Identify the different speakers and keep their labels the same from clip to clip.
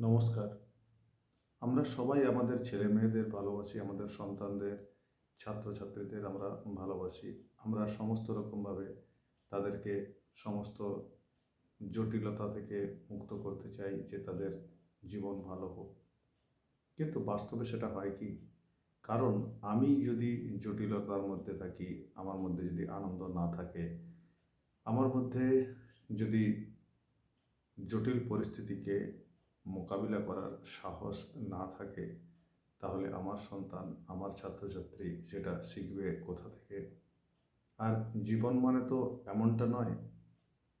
Speaker 1: নমস্কার। আমরা সবাই আমাদের ছেলে মেয়েদের ভালোবাসি, আমাদের সন্তানদের, ছাত্রছাত্রীদের আমরা ভালোবাসি। আমরা সমস্ত রকমভাবে তাদেরকে সমস্ত জটিলতা থেকে মুক্ত করতে চাই যে তাদের জীবন ভালো হোক। কিন্তু বাস্তবে সেটা হয় কি? কারণ আমি যদি জটিলতার মধ্যে থাকি, আমার মধ্যে যদি আনন্দ না থাকে, আমার মধ্যে যদি জটিল পরিস্থিতিকে মোকাবিলা করার সাহস না থাকে, তাহলে আমার সন্তান, আমার ছাত্রছাত্রী সেটা শিখবে কোথা থেকে? আর জীবন মানে তো এমনটা নয়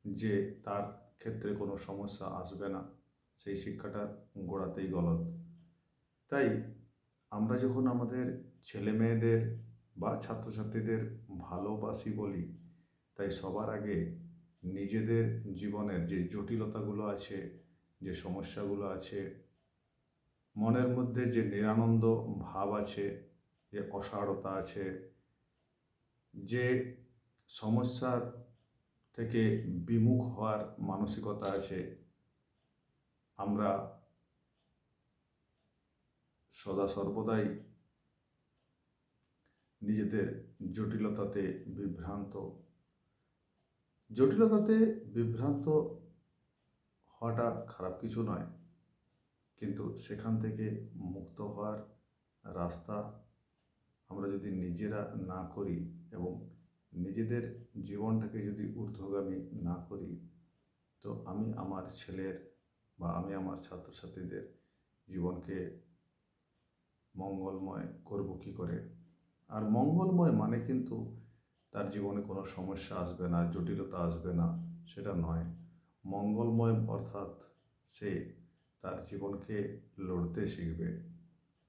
Speaker 1: যে তার ক্ষেত্রে কোনো সমস্যা আসবে না, সেই শিক্ষাটা গোড়াতেই গলত তাই আমরা যখন আমাদের ছেলে মেয়েদের বা ছাত্রছাত্রীদের ভালোবাসি বলি, তাই সবার আগে নিজেদের জীবনের যে জটিলতাগুলো আছে যে সমস্যাগুলো আছে, মনের মধ্যে যে নিরানন্দ ভাব আছে, যে অসারতা আছে, যে সমস্যার থেকে বিমুখ হওয়ার মানসিকতা আছে, আমরা সদা সর্বদাই নিজেদের জটিলতাতে বিভ্রান্ত। জটিলতাতে বিভ্রান্ত হওয়াটা খারাপ কিছু নয়। কিন্তু সেখান থেকে মুক্ত হওয়ার রাস্তা আমরা যদি নিজেরা না করি এবং নিজেদের জীবনটাকে যদি ঊর্ধ্বগামী না করি, তো আমি আমার ছেলের বা আমি আমার ছাত্রছাত্রীদের জীবনকে মঙ্গলময় করব কী করে? আর মঙ্গলময় মানে কিন্তু তার জীবনে কোনো সমস্যা আসবে না, জটিলতা আসবে না, সেটা নয়। মঙ্গলময় অর্থাৎ সে তার জীবনকে লড়তে শিখবে।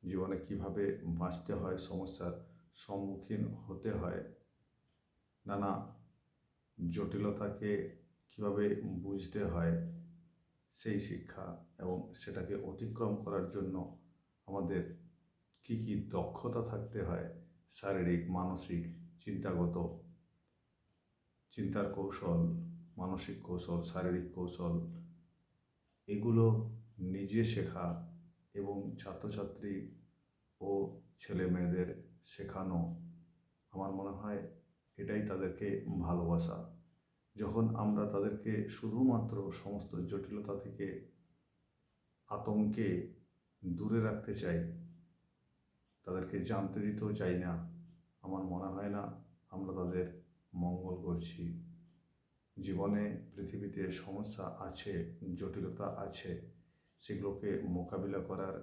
Speaker 1: জীবনে কীভাবে বাঁচতে হয়, সমস্যার সম্মুখীন হতে হয়, নানা জটিলতাকে কীভাবে বুঝতে হয়, সেই শিক্ষা এবং সেটাকে অতিক্রম করার জন্য আমাদের কি কি দক্ষতা থাকতে হয়, শারীরিক, মানসিক, চিন্তাগত, চিন্তার কৌশল মানসিক কৌশল, শারীরিক কৌশল, এগুলো নিজে শেখা এবং ছাত্রছাত্রী ও ছেলে মেয়েদের শেখানো আমার মনে হয় এটাই তাদেরকে ভালোবাসা। যখন আমরা তাদেরকে শুধুমাত্র সমস্ত জটিলতা থেকে আতঙ্কে দূরে রাখতে চাই, তাদেরকে জানতে দিতেও চাই না, আমার মনে হয় না আমরা তাদের মঙ্গল করছি। জীবনে পৃথিবীতে সমস্যা আছে, জটিলতা আছে, সেগুলোকে মোকাবিলা করার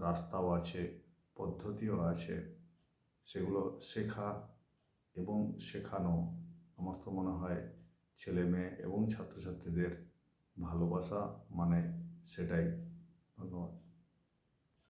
Speaker 1: রাস্তাও আছে, পদ্ধতিও আছে, সেগুলো শেখা এবং শেখানো। আমার তো মনে হয় ছেলে মেয়ে এবং ছাত্রছাত্রীদের ভালোবাসা মানে সেটাই। ধন্যবাদ।